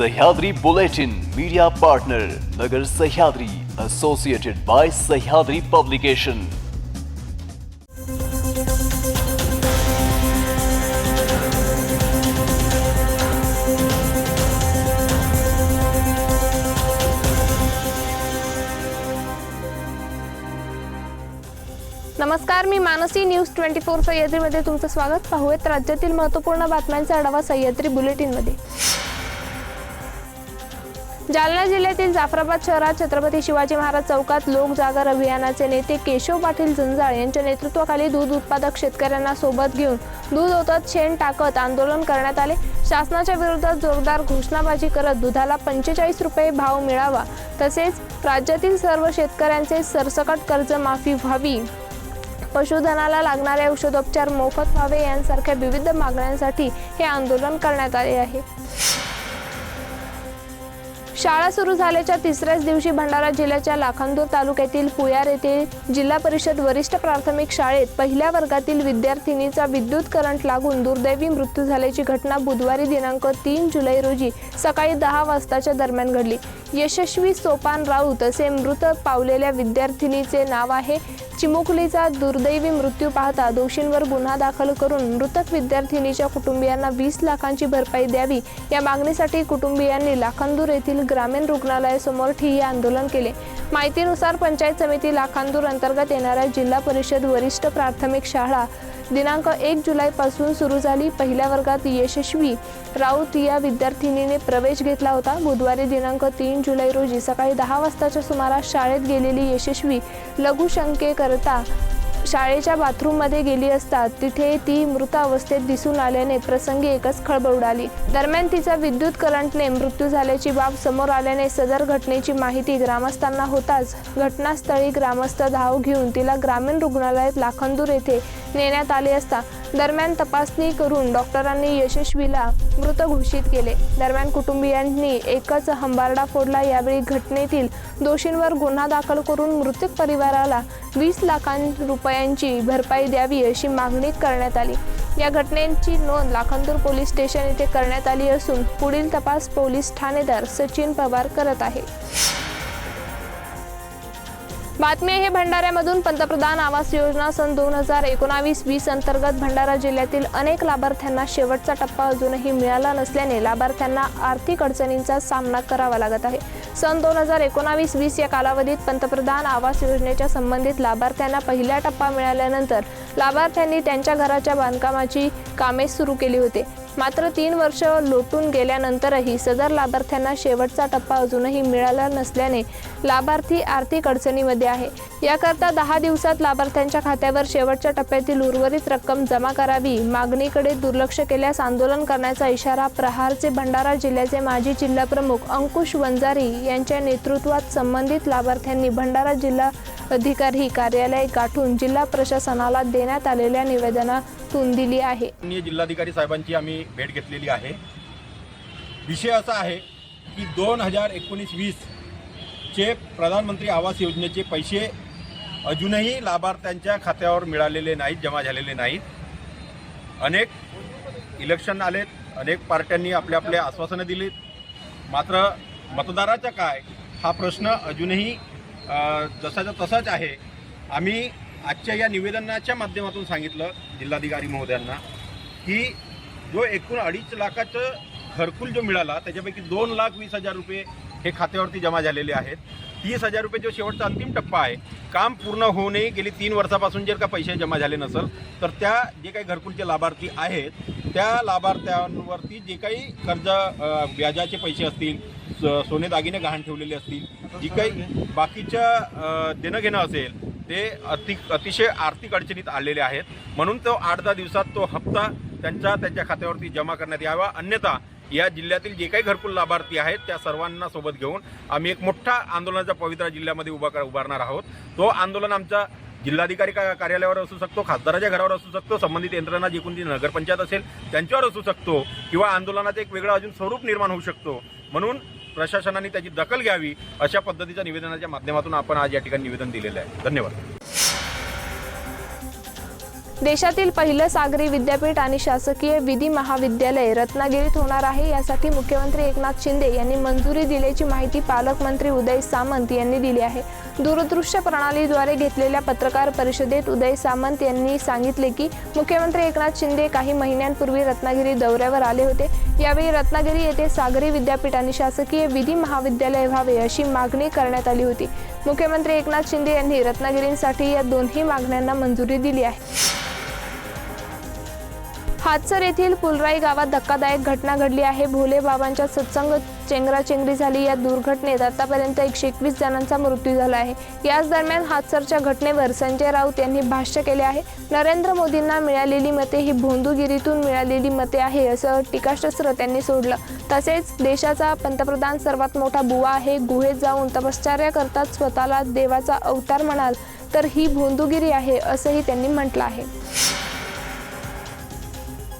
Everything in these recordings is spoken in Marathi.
Sahyadri Bulletin media partner Nagar Sahyadri associated by Sahyadri publication नमस्कार मी मानसी न्यूज ट्वेंटी फोर सह्याद्रीमध्ये तुमचं स्वागत. पाहूयात राज्यातील महत्त्वपूर्ण बातम्यांचा आढावा सह्याद्री बुलेटिनमध्ये. जालना जिल्ह्यातील जाफराबाद शहरात छत्रपती शिवाजी महाराज चौकात लोक जागर अभियानाचे नेते केशव पाटील झंजाळ यांच्या नेतृत्वाखाली दूध उत्पादक शेतकऱ्यांना सोबत घेऊन दूध ओतत शेण टाकत आंदोलन करण्यात आले. शासनाच्या विरोधात जोरदार घोषणाबाजी करत दुधाला पंचेचाळीस रुपये भाव मिळावा. तसेच राज्यातील सर्व शेतकऱ्यांचे सरसकट कर्ज माफी व्हावी. पशुधनाला लागणारे औषधोपचार मोफत व्हावे यांसारख्या विविध मागण्यांसाठी हे आंदोलन करण्यात आले आहे. शाळा सुरू झाल्याच्या तिसऱ्याच दिवशी भंडारा जिल्ह्याच्या लाखांदूर तालुक्यातील पुयार येथे जिल्हा परिषद वरिष्ठ प्राथमिक शाळेत पहिल्या वर्गातील विद्यार्थिनीचा विद्युत करंट लागून दुर्दैवी मृत्यू झाल्याची घटना बुधवारी दिनांक तीन जुलै रोजी सकाळी दहा वाजताच्या दरम्यान घडली. यशस्वी सोपान राऊत असे मृत पावलेल्या विद्यार्थिनीचे नाव आहे. चिमुकलीचा दुर्दैवी मृत्यू पाहता दोषींवर गुन्हा दाखल करून मृतक विद्यार्थिनीच्या कुटुंबियांना वीस लाखांची भरपाई द्यावी या मागणीसाठी कुटुंबियांनी लाखांदूर येथील ग्रामीण रुग्णालयासमोर ठिय्या आंदोलन केले. माहितीनुसार पंचायत समिती लाखांदूर अंतर्गत येणाऱ्या जिल्हा परिषद वरिष्ठ प्राथमिक शाळा दिनांक एक जुलैपासून सुरू झाली. पहिल्या वर्गात यशस्वी राऊत या विद्यार्थिनीने प्रवेश घेतला होता. बुधवारी दिनांक तीन जुलै रोजी सकाळी दहा वाजताच्या सुमारास शाळेत गेलेली यशस्वी लघुशंकेकरता शाळेच्या बाथरूममध्ये गेली असता तिथे ती मृत अवस्थेत दिसून आल्याने प्रसंगी एकच खळबळ उडाली. दरम्यान तिचा विद्युत करंटने मृत्यू झाल्याची बाब समोर आल्याने सदर घटनेची माहिती ग्रामस्थांना होताच घटनास्थळी ग्रामस्थ धाव घेऊन तिला ग्रामीण रुग्णालयात लाखंदूर येथे नेण्यात आले असता दरम्यान तपासणी करून डॉक्टरांनी यशस्वीला मृत घोषित केले. दरम्यान कुटुंबियांनी एकच हंबारडा फोडला. यावेळी घटनेतील दोषींवर गुन्हा दाखल करून मृतक परिवाराला वीस लाखां रुपयांची भरपाई द्यावी अशी मागणी करण्यात आली. या घटनेची नोंद लाखांदूर पोलीस स्टेशन येथे करण्यात आली असून पुढील तपास पोलीस ठाणेदार सचिन पवार करत आहे. बातमी आहे भंडाऱ्यामधून पंतप्रधान आवास योजना सन दोन हजार एकोणावीस वीस अंतर्गत भंडारा जिल्ह्यातील अनेक लाभार्थ्यांना शेवटचा टप्पा अजूनही मिळाला नसल्याने लाभार्थ्यांना आर्थिक अडचणींचा सामना करावा लागत आहे. सन दोन हजार एकोणावीस वीस या कालावधीत पंतप्रधान आवास योजनेच्या संबंधित लाभार्थ्यांना पहिला टप्पा मिळाल्यानंतर लाभार्थ्यांनी त्यांच्या घराच्या बांधकामाची कामे सुरू केली होती. मात्र तीन वर्ष लोटून गेल्यानंतरही सदर लाभार्थ्यांना शेवटचा टप्पा अजूनही मिळाला नसल्याने लाभार्थी आर्थिक अडचणीमध्ये आहे. याकरता दहा दिवसात लाभार्थ्यांच्या खात्यावर शेवटच्या टप्प्यातील उर्वरित रक्कम जमा करावी मागणीकडे दुर्लक्ष केल्यास आंदोलन करण्याचा इशारा प्रहारचे भंडारा जिल्ह्याचे माजी जिल्हाप्रमुख अंकुश वंजारी यांच्या नेतृत्वात संबंधित लाभार्थ्यांनी भंडारा जिल्हा अधिकारी कार्यालय गाठून जिल्हा प्रशासनाला देण्यात आलेल्या निवेदनातून दिली आहे. जिल्हाधिकारी साहेबांची आम्ही भेट घेतलेली आहे. विषय असा आहे की दोन हजार एकोणीस वीसचे प्रधानमंत्री आवास योजनेचे पैसे अजूनही लाभार्थ्यांच्या खात्यावर मिळालेले नाहीत जमा झालेले नाहीत. अनेक इलेक्शन आलेत अनेक पार्ट्यांनी आपले आपले आश्वासनं दिलीत. मात्र मतदाराचा काय? हा प्रश्न अजूनही जसाचा तसाच आहे. आम्ही आजच्या या निवेदनाच्या माध्यमातून सांगितलं जिल्हाधिकारी महोदयांना की जो एकूण अडीच लाखाचं घरकुल जो मिळाला त्याच्यापैकी दोन लाख वीस हजार रुपये हे खात्यावरती जमा झालेले आहेत. तीस हजार रुपये जो शेवटचा अंतिम टप्पा आहे काम पूर्ण होऊनही गेली तीन वर्षापासून जर का पैसे जमा झाले नसेल तर त्या जे काही घरकुलचे लाभार्थी आहेत त्या लाभार्थ्यांवरती जे काही कर्ज व्याजाचे पैसे असतील स- सोने दागिने गहाण ठेवलेले असतील जी काही बाकीच्या देणंघेणं असेल ते अति अतिशय आर्थिक अडचणीत आलेले आहेत. म्हणून तो आठ दहा दिवसात तो हप्ता त्यांच्या त्यांच्या खात्यावरती जमा करण्यात यावा. अन्यथा या जिल्ह्यातील जे काही घरकुल लाभार्थी आहेत त्या सर्वांना सोबत घेऊन आम्ही एक मोठा आंदोलनाचा पवित्रा जिल्ह्यामध्ये उभा कर उभारणार आहोत. तो आंदोलन आमचा जिल्हाधिकारी का- कार्यालयावर असू शकतो खासदाराच्या घरावर असू शकतो संबंधित यंत्रणा जी कोणती नगरपंचायत असेल त्यांच्यावर असू शकतो किंवा आंदोलनाचं एक वेगळं अजून स्वरूप निर्माण होऊ शकतो. म्हणून प्रशासनाने त्याची दखल घ्यावी अशा पद्धतीच्या निवेदनाच्या माध्यमातून आपण आज या ठिकाणी निवेदन दिलेलं आहे. धन्यवाद. देशातील पहिलं सागरी विद्यापीठ आणि शासकीय विधी महाविद्यालय रत्नागिरीत होणार आहे. यासाठी मुख्यमंत्री एकनाथ शिंदे यांनी मंजुरी दिल्याची माहिती पालकमंत्री उदय सामंत यांनी दिली आहे. दूरदृश्य प्रणालीद्वारे घेतलेल्या पत्रकार परिषदेत उदय सामंत यांनी सांगितले की मुख्यमंत्री एकनाथ शिंदे काही महिन्यांपूर्वी रत्नागिरी दौऱ्यावर आले होते. यावेळी रत्नागिरी येथे सागरी विद्यापीठ आणि शासकीय विधी महाविद्यालय व्हावे अशी मागणी करण्यात आली होती. मुख्यमंत्री एकनाथ शिंदे यांनी रत्नागिरींसाठी या दोन्ही मागण्यांना मंजुरी दिली आहे. हातसर येथील पुलराई गावात धक्कादायक घटना घडली आहे. भोले बाबांच्या सत्संग चेंगराचेंगरी झाली. या दुर्घटनेत आतापर्यंत एकशे एकवीस जणांचा मृत्यू झाला आहे. याच दरम्यान हातसरच्या घटनेवर संजय राऊत यांनी भाष्य केले आहे. नरेंद्र मोदींना मिळालेली मते ही भोंदूगिरीतून मिळालेली मते आहे असं टीकाशस्त्र त्यांनी सोडलं. तसेच देशाचा पंतप्रधान सर्वात मोठा बुवा आहे. गुहेत जाऊन तपश्चर्या करतात. स्वतःला देवाचा अवतार म्हणाल तर ही भोंदूगिरी आहे असंही त्यांनी म्हटलं आहे.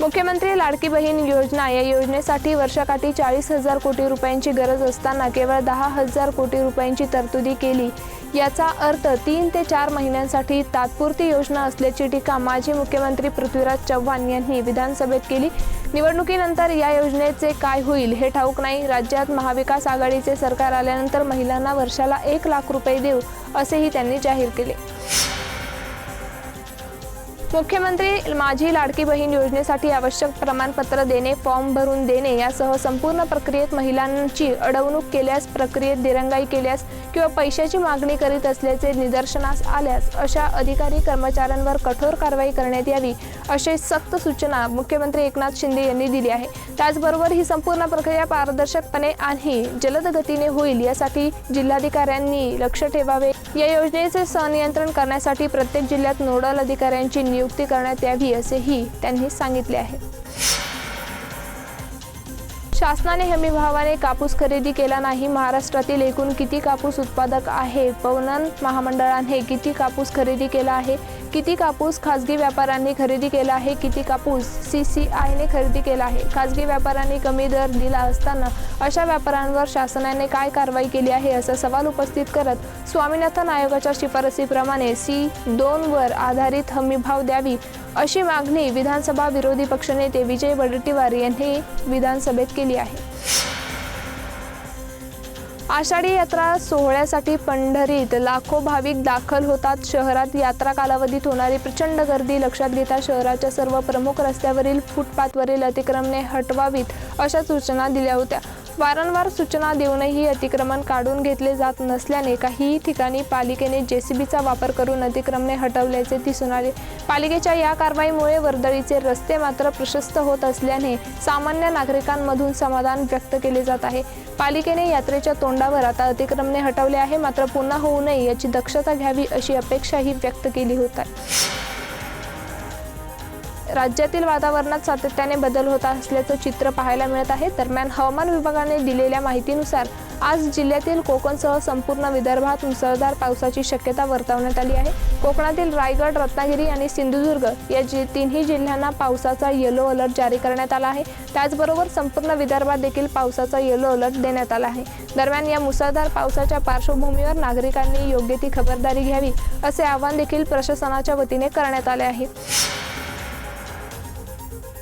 मुख्यमंत्री लाडकी बहीण योजना या योजनेसाठी वर्षाकाठी चाळीस हजार कोटी रुपयांची गरज असताना केवळ दहा हजार कोटी रुपयांची तरतुदी केली. याचा अर्थ तीन ते चार महिन्यांसाठी तात्पुरती योजना असल्याची टीका माजी मुख्यमंत्री पृथ्वीराज चव्हाण यांनी विधानसभेत केली. निवडणुकीनंतर या योजनेचे काय होईल हे ठाऊक नाही. राज्यात महाविकास आघाडीचे सरकार आल्यानंतर महिलांना वर्षाला एक लाख रुपये देऊ असेही त्यांनी जाहीर केले. मुख्यमंत्री माझी लाडकी बहीण योजनेसाठी आवश्यक प्रमाणपत्र देणे फॉर्म भरून देणे यासह संपूर्ण प्रक्रियेत महिलांची अडवणूक केल्यास प्रक्रियेत दिरंगाई केल्यास किंवा पैशाची मागणी करीत असल्याचे निदर्शनास आल्यास अशा अधिकारी कर्मचाऱ्यांवर कठोर कारवाई करण्यात यावी अशी सक्त सूचना मुख्यमंत्री एकनाथ शिंदे यांनी दिली आहे. त्याचबरोबर ही संपूर्ण प्रक्रिया पारदर्शकपणे आणि जलद गतीने होईल यासाठी जिल्हाधिकाऱ्यांनी लक्ष ठेवावे. या योजनेचे सनियंत्रण करण्यासाठी प्रत्येक जिल्ह्यात नोडल अधिकाऱ्यांची नियुक्ती नियुक्ती करण्यात यावी असेही त्यांनी सांगितले आहे. शासनाने हमीभावाने कापूस खरेदी केला नाही. महाराष्ट्रातील एकूण किती कापूस उत्पादक आहे? पवनन महामंडळाने किती कापूस खरेदी केला आहे? किती कापूस खासगी व्यापाऱ्यांनी खरेदी केला आहे? किती कापूस सी सी आयने खरेदी केला आहे? खासगी व्यापाऱ्यांनी कमी दर दिला असताना अशा व्यापाऱ्यांवर शासनाने काय कारवाई केली आहे? असा सवाल उपस्थित करत स्वामीनाथन आयोगाच्या शिफारसीप्रमाणे सी दोनवर आधारित हमीभाव द्यावी अशी मागणी विधानसभा विरोधी पक्षनेते विजय वडेट्टीवार यांनी विधानसभेत केली आहे. आषाढी यात्रा सोहळ्यासाठी पंढरीत लाखो भाविक दाखल होतात. शहरात यात्रा कालावधीत होणारी प्रचंड गर्दी लक्षात घेता शहराच्या सर्व प्रमुख रस्त्यावरील फुटपाथवरील अतिक्रमणे हटवावीत अशा सूचना दिल्या होत्या. वारंवार सूचना देऊनही अतिक्रमण काढून घेतले जात नसल्याने काहीही ठिकाणी पालिकेने जेसीबीचा वापर करून अतिक्रमणे हटवल्याचे दिसून आले. पालिकेच्या या कारवाईमुळे वर्दळीचे रस्ते मात्र प्रशस्त होत असल्याने सामान्य नागरिकांमधून समाधान व्यक्त केले जात आहे. पालिकेने यात्रेच्या तोंडावर आता अतिक्रमणे हटवले आहे मात्र पुन्हा होऊ नये याची दक्षता घ्यावी अशी अपेक्षाही व्यक्त केली होत आहे. राज्यातील वातावरणात सातत्याने बदल होत असल्याचं चित्र पाहायला मिळत आहे. दरम्यान हवामान विभागाने दिलेल्या माहितीनुसार आज जिल्ह्यातील कोकणसह संपूर्ण विदर्भात मुसळधार पावसाची शक्यता वर्तवण्यात आली आहे. कोकणातील रायगड रत्नागिरी आणि सिंधुदुर्ग या जि तिन्ही जिल्ह्यांना पावसाचा येलो अलर्ट जारी करण्यात आला आहे. त्याचबरोबर संपूर्ण विदर्भात देखील पावसाचा येलो अलर्ट देण्यात आला आहे. दरम्यान या मुसळधार पावसाच्या पार्श्वभूमीवर नागरिकांनी योग्य ती खबरदारी घ्यावी असे आवाहन देखील प्रशासनाच्या वतीने करण्यात आले आहे.